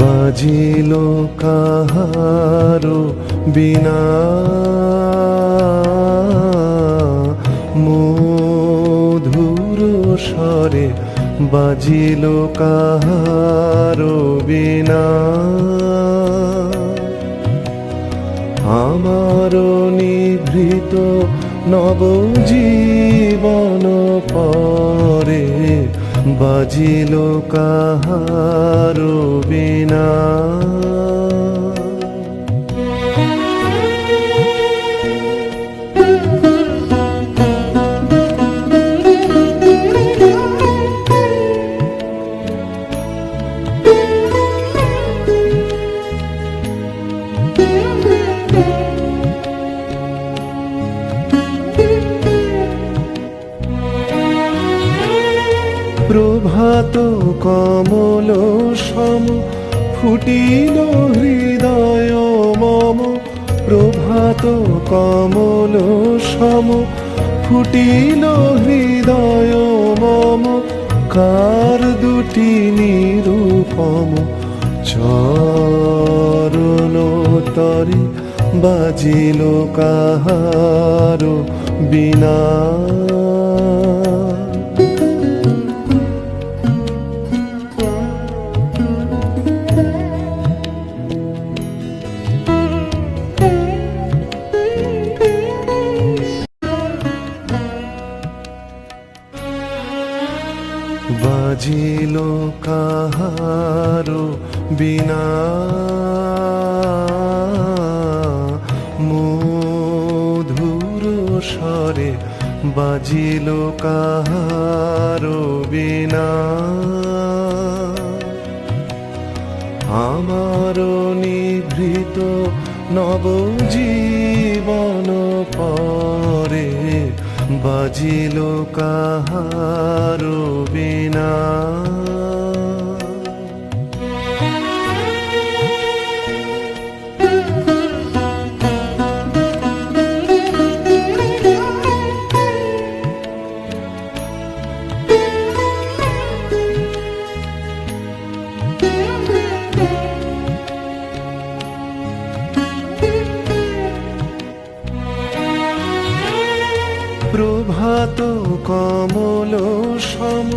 বাজিল কাহারো বিনা। মধুর স্বরে বাজিল কাহারো বিনা। আমার নিভৃত নবজীবন পরে বাজিল কাহার বিনা। প্রভাত কমল সম, ফুটিল হৃদয় মম। প্রভাত কমল সম, ফুটিল হৃদয় মম। কার দুটি নিরূপম? চরণ তরে বাজিল কাহার বিনা বাজিল কাহারো বিনা। মধুর স্বরে বাজিল কাহারো বিনা। আমার নিভৃত নবজীবন পরে বাজিল কাহার বিনা প্রভাত কমল সম